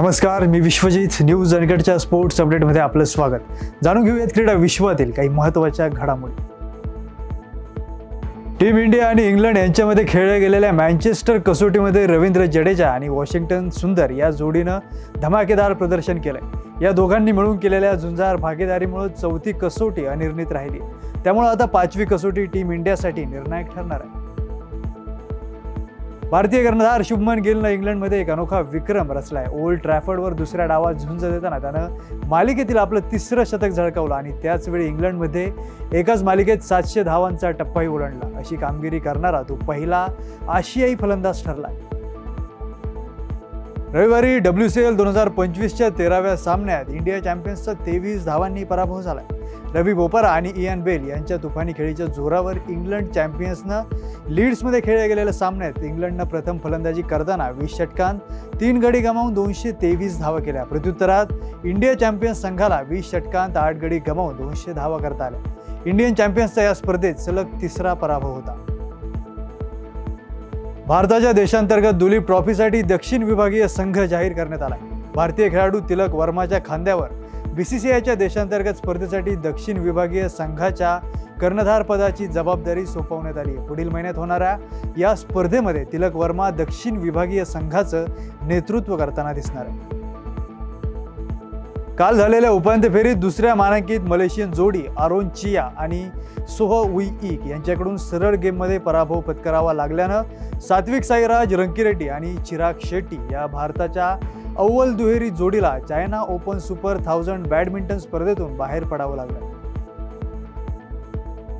नमस्कार मी विश्वजित. न्यूज अनगडच्या स्पोर्ट्स अपडेटमध्ये आपलं स्वागत. जाणून घेऊयात क्रीडा विश्वातील काही महत्त्वाच्या घडामोडी. टीम इंडिया आणि इंग्लंड यांच्यामध्ये खेळल्या गेलेल्या मँचेस्टर कसोटीमध्ये रवींद्र जडेजा आणि वॉशिंग्टन सुंदर या जोडीनं धमाकेदार प्रदर्शन केलंय. या दोघांनी मिळून केलेल्या झुंजार भागीदारीमुळे चौथी कसोटी अनिर्णित राहिली. त्यामुळे आता पाचवी कसोटी टीम इंडियासाठी निर्णायक ठरणार आहे. भारतीय कर्णधार शुभमन गिलनं इंग्लंडमध्ये एक अनोखा विक्रम रचलाय. ओल्ड ट्रॅफर्डवर दुसऱ्या डावात झुंज देताना त्यानं मालिकेतील आपलं तिसरं शतक झळकावलं आणि त्याचवेळी इंग्लंडमध्ये एकाच मालिकेत सातशे धावांचा टप्पाही ओलांडला. अशी कामगिरी करणारा तो पहिला आशियाई फलंदाज ठरला रविवारी डब्ल्यू सी एल दोन हजार पंचवीसच्या तेराव्या सामन्यात इंडिया चॅम्पियन्सचा तेवीस धावांनी पराभव झाला. रवी बोपारा आणि इयान बेल यांच्या तुफानी खेळीच्या जोरावर इंग्लंड चॅम्पियन्सनं लीड्समध्ये खेळल्या गेलेल्या सामन्यात इंग्लंडनं प्रथम फलंदाजी करताना वीस षटकांत तीन गडी गमावून दोनशे तेवीस धावा केल्या. प्रत्युत्तरात इंडिया चॅम्पियन्स संघाला वीस षटकांत आठ गडी गमावून दोनशे धावा करता आल्या. इंडियन चॅम्पियन्सचा या स्पर्धेत सलग तिसरा पराभव होता. भारताच्या देशांतर्गत दुलीप ट्रॉफीसाठी दक्षिण विभागीय संघ जाहीर करण्यात आला भारतीय खेळाडू तिलक वर्माच्या खांद्यावर. बी सी सी आयच्या देशांतर्गत स्पर्धेसाठी दक्षिण विभागीय संघाच्या कर्णधारपदाची जबाबदारी सोपवण्यात आली आहे. पुढील महिन्यात होणाऱ्या या स्पर्धेमध्ये तिलक वर्मा दक्षिण विभागीय संघाचं नेतृत्व करताना दिसणार आहे. काल झालेल्या उपांत्य फेरीत दुसऱ्या मानांकित मलेशियन जोडी आरोन चिया आणि सोह उई इक यांच्याकडून सरळ गेममध्ये पराभव पत्करावा लागल्यानं सात्विक साईराज रंकीरेड्डी आणि चिराग शेट्टी या भारताच्या अव्वल दुहेरी जोडीला China Open super thousand badminton स्पर्धेतून बाहेर पडावं लागलं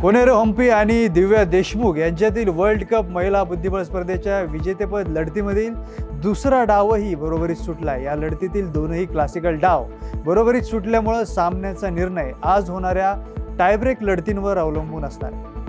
कोनेरो हम्पी आणि दिव्या देशमुख यांच्यातील वर्ल्ड कप महिला बुद्धिबळ स्पर्धेच्या विजेतेपद लढतीमधील दुसरा डावही बरोबरीत सुटला या लढतीतील दोनही क्लासिकल डाव बरोबरीत सुटल्यामुळं सामन्याचा निर्णय आज होणाऱ्या टायब्रेक लढतींवर अवलंबून असणार आहे.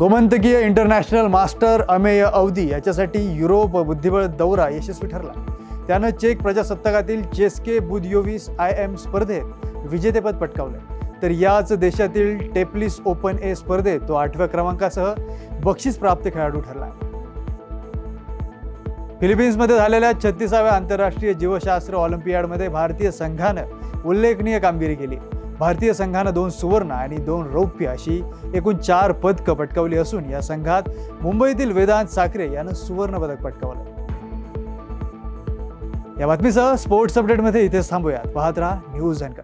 गोमंतकीय इंटरनॅशनल मास्टर अमेय अवधी याच्यासाठी युरोप बुद्धिबळ दौरा यशस्वी ठरला. त्यानं चेक प्रजासत्ताकातील चेस्के बुदयोविस आय एम स्पर्धेत विजेतेपद पटकावलं तर याच देशातील टेप्लिस ओपन ए स्पर्धेत तो आठव्या क्रमांकासह बक्षीस प्राप्त खेळाडू ठरला फिलिपिन्समध्ये झालेल्या छत्तीसाव्या आंतरराष्ट्रीय जीवशास्त्र ऑलिम्पियाडमध्ये भारतीय संघानं उल्लेखनीय कामगिरी केली. भारतीय संघानं दोन सुवर्ण आणि दोन रौप्य अशी एकूण चार पदकं पटकावली असून या संघात मुंबईतील वेदांत साखरे यानं सुवर्ण पदक पटकावलं. या बातमीसह स्पोर्ट्स अपडेटमध्ये इथेच थांबूयात. पाहत राहा न्यूज अँकर